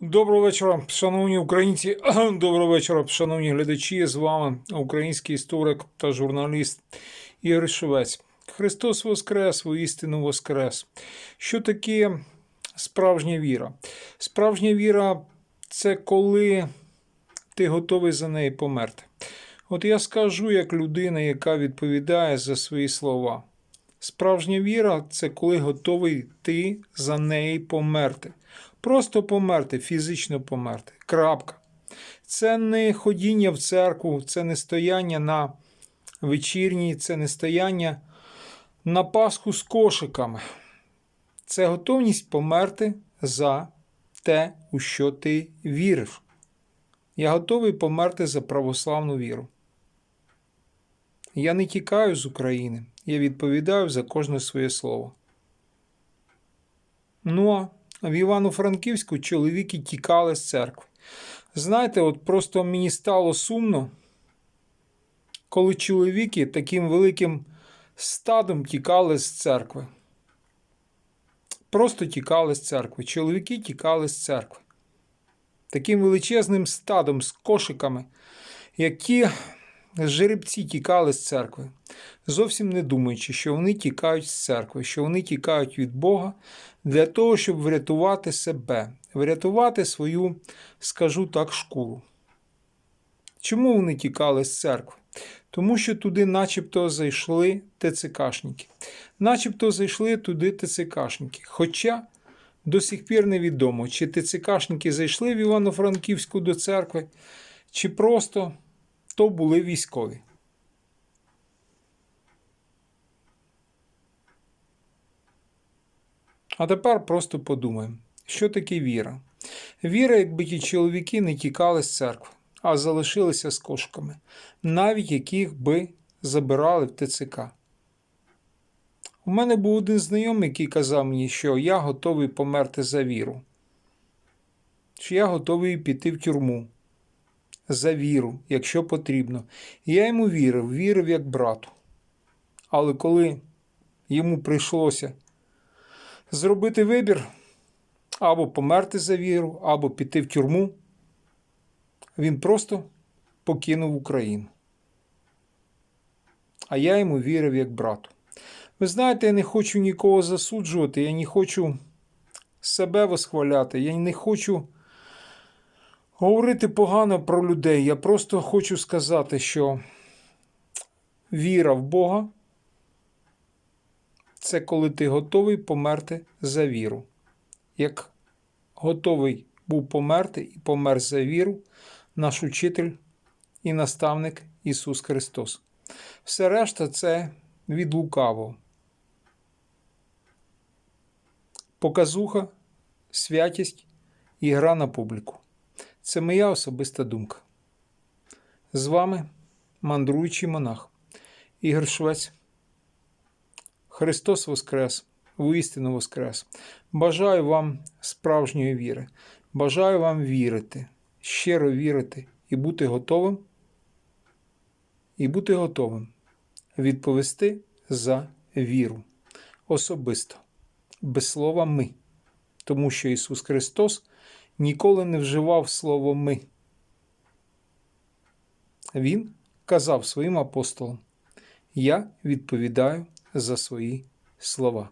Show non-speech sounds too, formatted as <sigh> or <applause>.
Доброго вечора, шановні українці. <clears throat> Доброго вечора, шановні глядачі. З вами український історик та журналіст Ігор Шевець. Христос Воскрес, воістину Воскрес. Що таке справжня віра? Справжня віра це коли ти готовий за неї померти. От я скажу як людина, яка відповідає за свої слова. Справжня віра це коли готовий ти за неї померти. Просто померти, фізично померти. Крапка. Це не ходіння в церкву, це не стояння на вечірній, це не стояння на Пасху з кошиками. Це готовність померти за те, у що ти віриш. Я готовий померти за православну віру. Я не тікаю з України, я відповідаю за кожне своє слово. Ну а в Івано-Франківську чоловіки тікали з церкви. Знаєте, от просто мені стало сумно, коли чоловіки таким великим стадом тікали з церкви. Просто тікали з церкви. Чоловіки тікали з церкви. Таким величезним стадом з кошиками, які жеребці тікали з церкви, зовсім не думаючи, що вони тікають з церкви, що вони тікають від Бога для того, щоб врятувати себе, врятувати свою, скажу так, шкуру. Чому вони тікали з церкви? Тому що туди начебто зайшли ТЦКшники. Начебто зайшли туди ТЦКшники. Хоча до сих пір невідомо, чи ТЦКшники зайшли в Івано-Франківську до церкви, чи просто то були військові. А тепер просто подумаємо, що таке віра? Віра, якби ті чоловіки не тікали з церкви, а залишилися з кошками, навіть яких би забирали в ТЦК. У мене був один знайомий, який казав мені, що я готовий померти за віру, що я готовий піти в тюрму за віру, якщо потрібно. Я йому вірив, вірив як брату. Але коли йому прийшлося зробити вибір або померти за віру, або піти в тюрму, він просто покинув Україну. А я йому вірив як брату. Ви знаєте, я не хочу нікого засуджувати, я не хочу себе восхваляти, я не хочу говорити погано про людей. Я просто хочу сказати, що віра в Бога це коли ти готовий померти за віру. Як готовий був померти і помер за віру наш учитель і наставник Ісус Христос. Все решта це від лукавого. Показуха, святість і гра на публіку. Це моя особиста думка. З вами мандруючий монах Ігор Швець. Христос Воскрес, воістину Воскрес. Бажаю вам справжньої віри. Бажаю вам вірити, щиро вірити і бути готовим, і бути готовим відповісти за віру особисто, без слова ми. Тому що Ісус Христос ніколи не вживав слово ми. Він казав своїм апостолам: Я відповідаю за свої слова.